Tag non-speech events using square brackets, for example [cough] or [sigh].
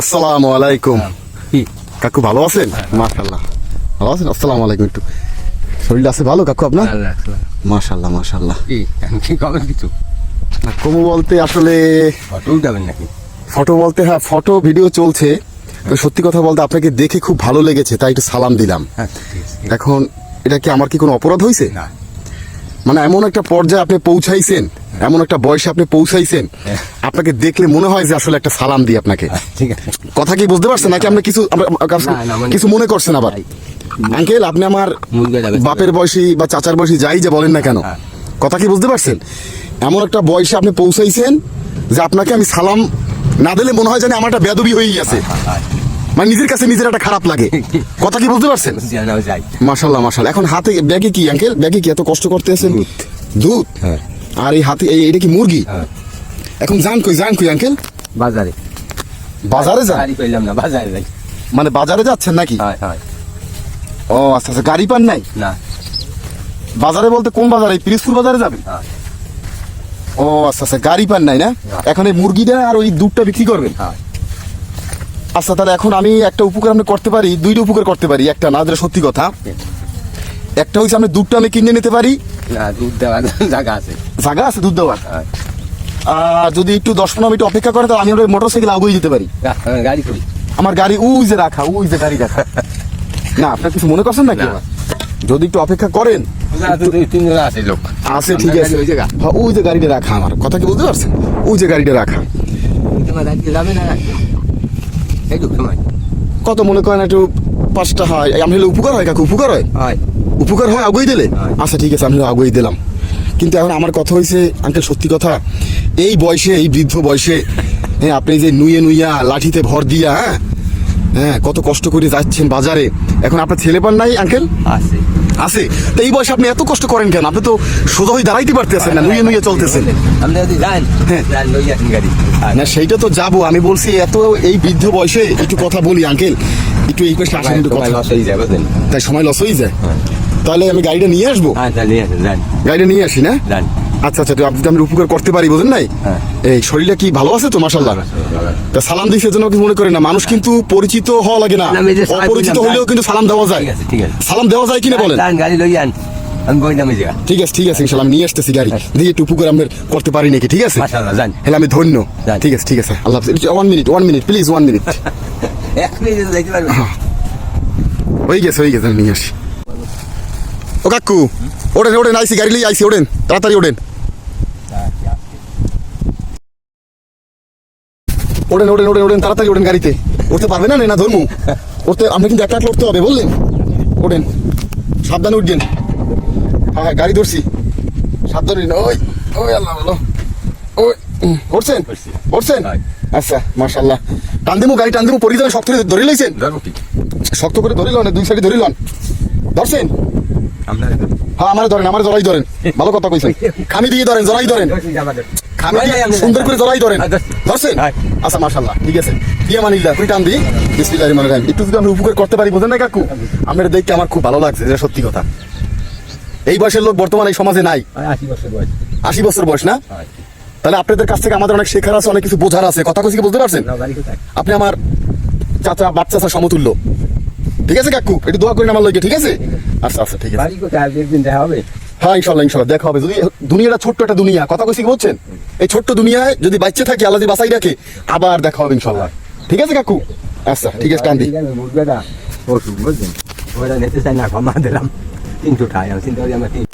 আসসালামু আলাইকুম। কাকু ভালো আছেন? মাশাল্লাহ ভালো আছেন? আসসালামু আলাইকুম একটু। শরীর আছে ভালো কাকু আপনার? মাশাল্লাহ মাশাল্লাহ কি কবেন কিছু? না কমু বলতে আসলে ফটো উঠাবেন নাকি? ফটো বলতে হ্যাঁ ফটো ভিডিও চলছে। তো সত্যি কথা বলতে আপনাকে দেখে খুব ভালো লেগেছে তাই একটু সালাম দিলাম। হ্যাঁ এখন এটা কি আমার কি কোনো অপরাধ হয়েছে না। মানে এমন একটা পর্যায়ে আপনি পৌঁছাইছেন এমন একটা বয়সে আপনি পৌঁছাইছেন হ্যাঁ। আপনাকে দেখলে মনে হয় যে আসলে একটা সালাম দিই আপনাকে। হ্যাঁ, ঠিক আছে। কথা কি বুঝতে পারছেন? নাকি আপনি কিছু মানে- কিছু মনে করছেন আবার? আঙ্কেল আপনি আমার বাপের বয়সী বা চাচার বয়সী যাই যে বলেন না কেন? হ্যাঁ। কথা কি বুঝতে পারছেন? এমন একটা বয়সে আপনি পৌঁছাইছেন যে আপনাকে আমি সালাম না দিলে মনে হয় জানি আমার একটা বেদবি হয়ে গেছে মানে নিজের কাছে নিজের একটা খারাপ লাগে। কথা কি বুঝতে পারছেন? [laughs] মাশাল্লাহ মাশাল্লাহ এখন হাতে ব্যাগে কি আঙ্কেল? ব্যাগে কি এত কষ্ট করতে আছেন? দুধ। দুধ? হ্যাঁ। আর এই হাতে এই- এটা কি মুরগি? হ্যাঁ। এখন যান কই যান কই আঙ্কেল বাজারে। বাজারে যান? গাড়ি পেলাম না বাজারে যাই। মানে বাজারে যাচ্ছেন নাকি? হয় হয়। ও আচ্ছা আচ্ছা গাড়ি পান নাই? না। বাজারে বলতে কোন বাজারে? পিরিজপুর বাজারে যাবেন? হ্যাঁ। ও আচ্ছা আচ্ছা গাড়ি পান নাই না? না। এখন এই মুরগিটা আর ওই দুধটা বিক্রি করবেন? হ্যাঁ। আচ্ছা তাহলে এখন আমি একটা উপকার আমি করতে পারি দুইটা উপকার করতে পারি একটা না সত্যি কথা। একটা হচ্ছে আমি দুধটা আমি কিনে নিতে পারি। না দুধ দেওয়ার [laughs] জায়গা আছে। জায়গা আছে দুধ দেওয়ার। যদি একটু দশ পনেরো মিনিট অপেক্ষা করে তাহলে আমি ওই মোটর সাইকেল আগুয়ে দিতে পারি। হ্যাঁ, গাড়ি করি। আমার গাড়ি উই যে রাখা উই যে গাড়ি রাখা। না আপনার কিছু মনে করছেন নাকি না। আবার? যদি একটু অপেক্ষা করেন আছে লোক। আছে ঠিক আছে ওই জায়গা ওই যে গাড়িটা রাখা আমার। কথা কি বুঝতে পারছেন? ওই যে গাড়িটা রাখা। তো কত মনে করেন একটু পাঁচটা হয়? আমি হলে উপকার হয় কাকু উপকার হয়? হয়। উপকার হয় আগুই দিলে? আচ্ছা ঠিক আছে আমি আগুই দিলাম। কিন্তু এখন আমার কথা হয়েছে আঙ্কেল সত্যি কথা এই বয়সে এই বৃদ্ধ বয়সে হ্যাঁ আপনি যে নুয়ে নুইয়া লাঠিতে ভর দিয়া হ্যাঁ হ্যাঁ কত কষ্ট করে যাচ্ছেন বাজারে। এখন আপনার ছেলে পান নাই আঙ্কেল আছে। আছে? তো এই বয়সে আপনি এত কষ্ট করেন কেন? আপনি তো সোজা হয়ে দাঁড়াইতে পারতেছেন না নুয়ে নুয়ে চলতেছেন। হ্যাঁ। না সেইটা তো যাব আমি বলছি এত এই বৃদ্ধ বয়সে একটু কথা বলি আঙ্কেল একটু এই পাশে আসেন একটু কথা হয়ে? তাই সময় লস হয়ে যায়? তাহলে আমি গাড়িটা নিয়ে আসব? হ্যাঁ গাড়িটা নিয়ে আসি না? আচ্ছা আচ্ছা আপনি তো আমি উপকার করতে পারি বুঝেন নাই? হ্যাঁ। এই শরীরটা কি ভালো আছে তো মাসাল্লাহ তা সালাম দিই সেজন্য কিছু মনে করেন না মানুষ কিন্তু পরিচিত হওয়া লাগে না। অপরিচিত হলেও কিন্তু সালাম দেওয়া যায়। সালাম দেওয়া যায় কিনা বলেন? গাড়ি ঠিক আছে ঠিক আছে ইনশাল্লাহ আমি নিয়ে আসতেছি গাড়ি। দিয়ে একটু উপকার আমরা করতে পারি নাকি ঠিক আছে? হ্যাঁ আমি ধন্য। ঠিক আছে ঠিক আছে আল্লাহ one minute one minute please one minute হয়ে গেছে হয়ে গেছে আমি নিয়ে আসি। ও কাকু ওড়েন ওড়েন আইসি গাড়ি লিয়ে আইসি ওড়েন তাড়াতাড়ি ওড়েন। ওড়েন ওড়েন ওড়েন ওড়েন তাড়াতাড়ি ওড়েন গাড়িতে। উঠতে পারবে না না ধর্ম? উঠতে আপনি কিন্তু একটা উঠতে হবে বললেন। ওড়েন সাবধানে উঠবেন। হ্যাঁ হ্যাঁ গাড়ি ধরছি। সাবধানে ওই ওই আল্লাহ বলো ওই উঠছেন উঠছি। উঠছেন। আচ্ছা মাশাল্লাহ টান দিমু গাড়ি টান দিমু পরি যাবেন শক্ত করে ধরে লইছেন? ধরবো কি শক্ত করে ধরে লন দুই সাইডে ধরে লন। ধরছেন? হ্যাঁ আমার ধরেন আমার জড়াই ধরেন। ভালো কথা কইছেন। খামি দিয়ে ধরেন জড়াই ধরেন। খামি দিয়ে সুন্দর করে জড়াই ধরেন। ধরছেন। আচ্ছা মাশাল্লাহ ঠিক আছে। দিয়ে মানিল্লা তুই টান দি বিসমিল্লাহির রহমানির রহিম। একটু যদি আমরা উপকার করতে পারি বুঝেন না কাকু? আমার দেখতে আমার খুব ভালো লাগছে এটা সত্যি কথা। এই বয়সের লোক বর্তমানে এই সমাজে নাই। আশি বছর বয়স। আশি বছর বয়স না? তাহলে আপনাদের কাছ থেকে আমাদের অনেক শেখার আছে অনেক কিছু বোঝার আছে। কথা কইছি কি বুঝতে পারছেন? আপনি আমার চাচা বাচ্চা চাচা সমতুল্য। ঠিক আছে কাকু? একটু দোয়া করেন আমার লোকে ঠিক আছে? আচ্ছা আচ্ছা ঠিক আছে। বাড়ি কোথায়? আজ একদিন দেখা হবে? হ্যাঁ ইনশাল্লাহ ইনশাল্লাহ দেখা হবে। যদি দুনিয়াটা ছোট্ট একটা দুনিয়া কথা কইছি কি বলছেন এই ছোট্ট দুনিয়ায় যদি বাচ্চা থাকে আল্লাহ যদি বাঁচাই রাখে আবার দেখা হবে ইনশাল্লাহ। ঠিক আছে কাকু? আচ্ছা ঠিক আছে কান্দি ওষুধ বুঝলেন ওটা নিতে চাই না কমা দিলাম। তিনশো টাকা